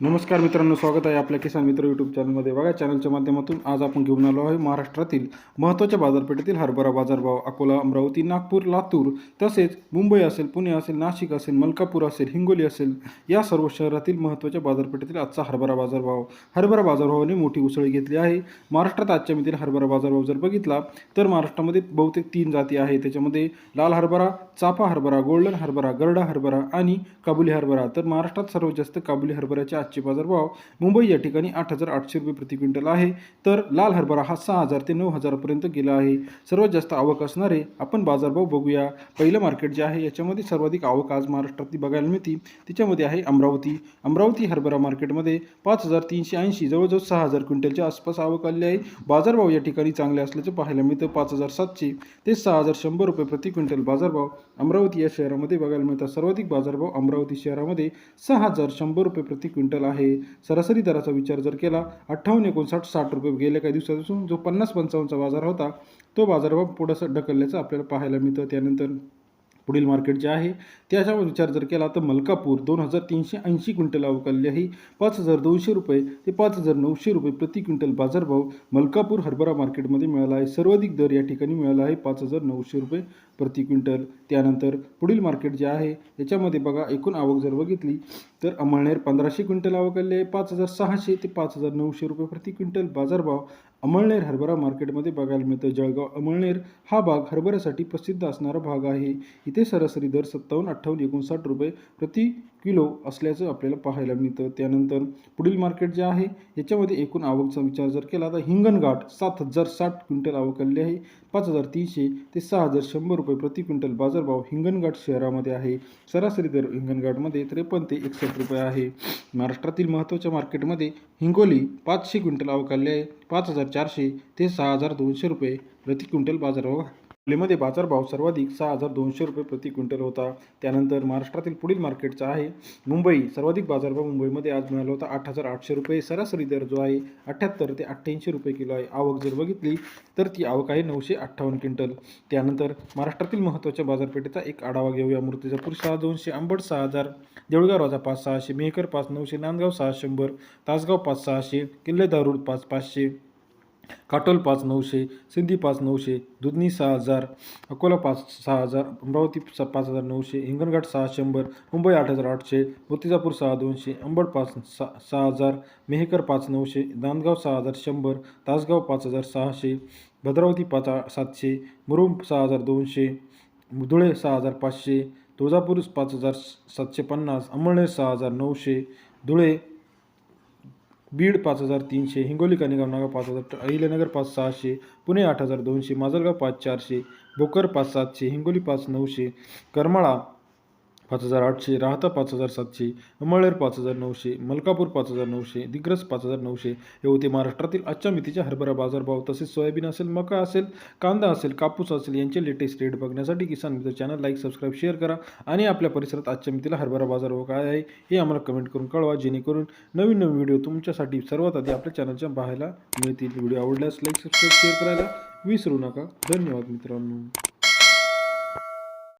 नमस्कार मित्रांनो स्वागत आहे आपल्या किसान मित्र यूट्यूब चॅनलमध्ये बघा चॅनलच्या माध्यमातून आज आपण घेऊन आलो आहे महाराष्ट्रातील महत्त्वाच्या बाजारपेठेतील हरभरा बाजारभाव अकोला अमरावती नागपूर लातूर तसेच मुंबई असेल पुणे असेल नाशिक असेल मलकापूर असेल हिंगोली असेल या सर्व शहरातील महत्त्वाच्या बाजारपेठेतील आजचा हरभरा बाजारभाव. हरभरा बाजारभावाने मोठी उसळी घेतली आहे. महाराष्ट्रात आजच्या मितील हरभरा बाजारभाव जर बघितला तर महाराष्ट्रामध्ये बहुतेक तीन जाती आहे त्याच्यामध्ये लाल हरभरा चाफा हरभरा गोल्डन हरभरा गरडा हरभरा आणि काबुली हरभरा. तर महाराष्ट्रात सर्वात जास्त काबुली हरभऱ्याच्या आजचे बाजारभाव मुंबई या ठिकाणी आठ हजार आठशे रुपये प्रति क्विंटल आहे. तर लाल हरभरा हा सहा हजार ते नऊ हजारापर्यंत गेला आहे. सर्वात जास्त आवक असणारे आपण बाजारभाव बघूया. पहिलं मार्केट जे आहे याच्यामध्ये सर्वाधिक आवक आज महाराष्ट्रातली बघायला मिळते. त्याच्यामध्ये आहे अमरावती. अमरावती हरभरा मार्केटमध्ये पाच हजार तीनशे ऐंशी जवळजवळ सहा हजार क्विंटलच्या आसपास आवक आली आहे. बाजारभाव या ठिकाणी चांगले असल्याचं पाहायला मिळतं. पाच हजार सातशे ते सहा हजार शंभर रुपये प्रति क्विंटल बाजारभाव अमरावती या शहरामध्ये बघायला मिळतात. सर्वाधिक बाजारभाव अमरावती शहरामध्ये सहा हजार शंभर रुपये प्रति क्विंटल आहे. सरासरी दराचा विचार जर केला अठ्ठावन्न एकोणसाठ साठ रुपये गेल्या काही दिवसापासून जो पन्नास पंचावन्नचा बाजार होता तो बाजारभाव पुढं ढकलल्याचं आपल्याला पाहायला मिळतं. त्यानंतर पुढील मार्केट जे आहे त्याच्यावर विचार जर केला तर मलकापूर दोन हजार तीनशे ऐंशी क्विंटल अवकालली आहे पाच हजार दोनशे रुपये ते पाच हजार नऊशे रुपये प्रति क्विंटल बाजारभाव मलकापूर हरभरा मार्केटमध्ये मिळाला आहे. सर्वाधिक दर या ठिकाणी मिळाला आहे पाच हजार नऊशे रुपये प्रति क्विंटल. त्यानंतर पुढील मार्केट जे आहे याच्यामध्ये बघा एकूण आवक जर बघितली तर अमळनेर पंधराशे क्विंटल आवकले पाच हजार सहाशे ते पाच हजार नऊशे रुपये प्रति क्विंटल बाजारभाव अमळनेर हरभरा मार्केटमध्ये बघायला मिळतं. जळगाव अमळनेर हा भाग हरभऱ्यासाठी प्रसिद्ध असणारा भाग आहे. इथे सरासरी दर सत्तावन्न अठ्ठावन्न एकोणसाठ रुपये प्रति किलो असल्याचं आपल्याला पाहायला मिळतं. त्यानंतर पुढील मार्केट जे आहे याच्यामध्ये एकूण आवकचा विचार जर केला तर हिंगणघाट सात हजार साठ क्विंटल आवक आलेली आहे. पाच हजार तीनशे ते सहा हजार शंभर रुपये प्रति क्विंटल बाजारभाव हिंगणघाट शहरामध्ये आहे. सरासरी दर हिंगणघाटमध्ये त्रेपन्न ते एकसष्ट रुपये आहे. महाराष्ट्रातील महत्त्वाच्या मार्केटमध्ये हिंगोली पाचशे क्विंटल अवकालले आहे. पाच हजार चारशे ते सहा हजार दोनशे रुपये प्रति क्विंटल बाजारभाव मध्ये बाजारभाव सर्वाधिक सहा हजार दोनशे रुपये प्रति क्विंटल होता. त्यानंतर महाराष्ट्रातील पुढील मार्केटचा आहे. मुंबई सर्वाधिक बाजारभाव मुंबईमध्ये आज मिळाला होता. आठ हजार आठशे रुपये सरासरी दर जो आहे अठ्ठ्याहत्तर ते अठ्ठ्याऐंशी रुपये किलो आहे. आवक जर बघितली तर ती आवक आहे नऊशे अठ्ठावन्न क्विंटल. त्यानंतर महाराष्ट्रातील महत्त्वाच्या बाजारपेठेचा एक आढावा घेऊया. मूर्तिजापूर सहा दोनशे आंबड सहा हजार देऊळगाव राजा पाच सहाशे मेहकर पाच नऊशे नांदगाव सहा शंभर तासगाव पाच सहाशे किल्ले दारूड पाच पाचशे काटोल पाच नऊशे सिंधी पाच नऊशे दुधनी सहा हजार अकोला पाच सहा हजार अमरावती स पाच हजार नऊशे हिंगणघाट सहा शंभर मुंबई आठ हजार आठशे मुतिजापूर सहा दोनशे अंबड पाच सहा सहा हजार मेहकर पाच नऊशे नांदगाव सहा हजार शंभर तासगाव पाच हजार सहाशे भद्रावती पाच सातशे मुरुम सहा हजार दोनशे धुळे सहा हजार पाचशे तुळजापूर पाच हजार सातशे पन्नास अमळनेर सहा हजार नऊशे धुळे बीड पाच हजार तीनशे हिंगोली कनेगाव नागाव पाच हजार अहिल्यानगर पाच सहाशे पुणे आठ हजार दोनशे माजलगाव पाच चारशे भोकर पाच सातशे हिंगोली पाच नऊशे करमाळा पाच हजार आठशे राहता पाच हजार सातशे अमळनेर पाच हजार नऊशे मलकापूर पाच हजार नऊशे दिग्रस पाच हजार नऊशे हे होते महाराष्ट्रातील आजच्या मितीचे हरभरा बाजारभाव तसेच सोयाबीन असेल मका असेल कांदा असेल कापूस असेल यांचे लेटेस्ट रेट बघण्यासाठी किसान मित्र चॅनल लाईक सबस्क्राईब शेअर करा आणि आपल्या परिसरात आजच्या मितीला हरभरा बाजारभाव काय आहे हे आम्हाला कमेंट करून कळवा जेणेकरून नवीन नवीन व्हिडिओ तुमच्यासाठी सर्वात आधी आपल्या चॅनलच्या पाहायला मिळतील. व्हिडिओ आवडल्यास लाईक सबस्क्राईब शेअर करायला विसरू नका. धन्यवाद मित्रांनो.